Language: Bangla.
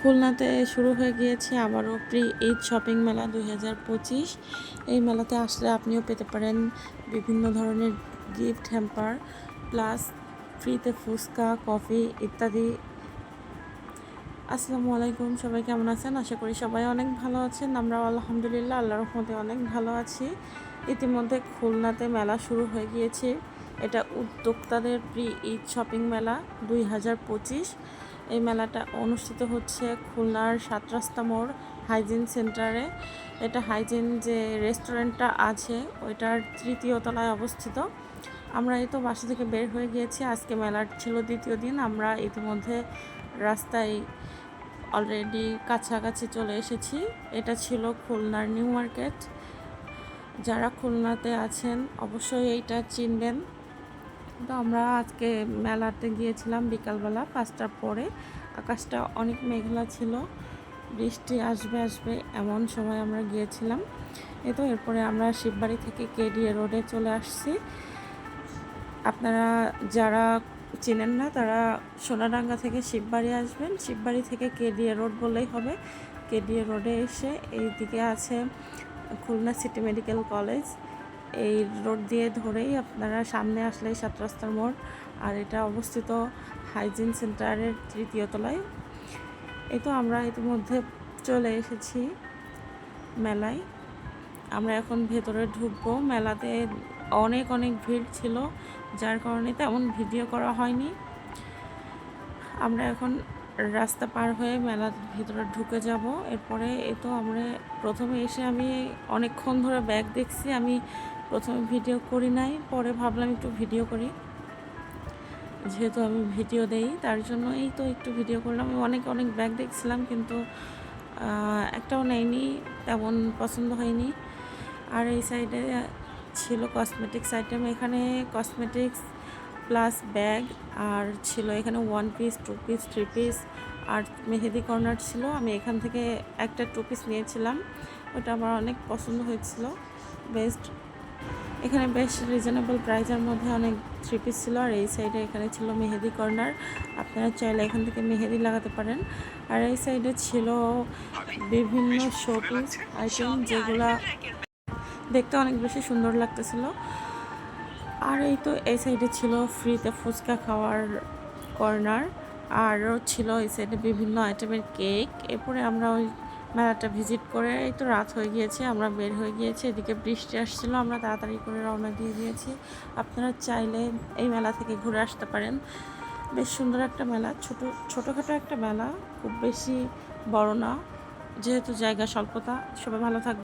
খুলনাতে শুরু হয়ে গিয়েছে আবারও প্রি ঈদ শপিং মেলা দুই হাজার পঁচিশ। এই মেলাতে আসলে আপনিও পেতে পারেন বিভিন্ন ধরনের গিফট, হ্যাম্পার, প্লাস ফ্রিতে ফুচকা, কফি ইত্যাদি। আসসালামু আলাইকুম, সবাই কেমন আছেন? আশা করি সবাই অনেক ভালো আছেন। আমরা আলহামদুলিল্লাহ, আল্লাহর রহমতে অনেক ভালো আছি। ইতিমধ্যে খুলনাতে মেলা শুরু হয়ে গিয়েছে। এটা উদ্যোক্তাদের প্রি ঈদ শপিং মেলা দুই হাজার পঁচিশ। এই মেলাটা অনুষ্ঠিত হচ্ছে খুলনার সাত রাস্তা মোড় হাইজিন সেন্টারে। এটা হাইজিন যে রেস্টুরেন্টটা আছে, ওইটার তৃতীয় তলায় অবস্থিত। আমরা এই তো বাসা থেকে বের হয়ে গিয়েছি। আজকে মেলার ছিল দ্বিতীয় দিন। আমরা ইতিমধ্যে রাস্তায় অলরেডি কাছাকাছি চলে এসেছি। এটা ছিল খুলনার নিউ মার্কেট। যারা খুলনাতে আছেন, অবশ্যই এইটা চিনবেন। তো আমরা আজকে মেলাতে গিয়েছিলাম বিকালবেলা, পাঁচটার পরে। আকাশটা অনেক মেঘলা ছিল, বৃষ্টি আসবে আসবে এমন সময় আমরা গিয়েছিলাম। এই তো এরপরে আমরা শিববাড়ি থেকে কেডিএ রোডে চলে আসছি। আপনারা যারা চেনেন না, তারা সোনাডাঙ্গা থেকে শিববাড়ি আসবেন। শিববাড়ি থেকে কেডিএ রোড বললেই হবে। কেডিএ রোডে এসে এই দিকে আছে খুলনা সিটি মেডিকেল কলেজ। এই রোড দিয়ে ধরেই আপনারা সামনে আসলেই সাত রাস্তার মোড়, আর এটা অবস্থিত হাইজিন সেন্টারের তৃতীয় তলায়। এই তো আমরা ইতিমধ্যে চলে এসেছি মেলায়। আমরা এখন ভেতরে ঢুকবো। মেলাতে অনেক অনেক ভিড় ছিল, যার কারণে তেমন ভিডিও করা হয়নি। আমরা এখন রাস্তা পার হয়ে মেলার ভিতরে ঢুকে যাব। এরপরে এ তো আমরা প্রথমে এসে আমি অনেকক্ষণ ধরে ব্যাগ দেখছি। আমি প্রথমে ভিডিও করি নাই, পরে ভাবলাম একটু ভিডিও করি। যেহেতু আমি ভিডিও দেই, তার জন্য এই তো একটু ভিডিও করলাম। অনেক অনেক ব্যাগ দেখছিলাম, কিন্তু একটাও নেয়নি, তেমন পছন্দ হয়নি। আর এই সাইডে ছিল কসমেটিক্স আইটেম এখানে কসমেটিক্স প্লাস ব্যাগ আর ছিল এখানে one piece two piece three piece আর মেহেদি কর্নার ছিল। আমি এখান থেকে একটা টু পিস নিয়েছিলাম। ওটা আমার অনেক পছন্দ হয়েছিল। বেস্ট এখানে বেশ রিজনেবল প্রাইজের মধ্যে অনেক থ্রি পিস ছিল আর এই সাইডে এখানে ছিল মেহেদি কর্নার আপনারা চাইলে এখান থেকে মেহেদি লাগাতে পারেন। আর এই সাইডে ছিল বিভিন্ন শোপিস আইটেম যেগুলা দেখতে অনেক বেশি সুন্দর লাগতেছিল। আর এই তো এই সাইডে ছিল ফ্রিতে ফুচকা খাওয়ার কর্নার আরও ছিল এই সাইডে বিভিন্ন আইটেমের কেক এরপরে আমরা ওই মেলাটা ভিজিট করে এই তো রাত হয়ে গিয়েছে, আমরা বের হয়ে গিয়েছি, এদিকে বৃষ্টি আসছিল, আমরা তাড়াতাড়ি করে রওনা দিয়ে দিয়েছি। আপনারা চাইলে এই মেলা থেকে ঘুরে আসতে পারেন। বেশ সুন্দর একটা মেলা, ছোট, ছোটোখাটো একটা মেলা, খুব বেশি বড় না, যেহেতু জায়গা স্বল্পতা, সবাই ভালো থাকবে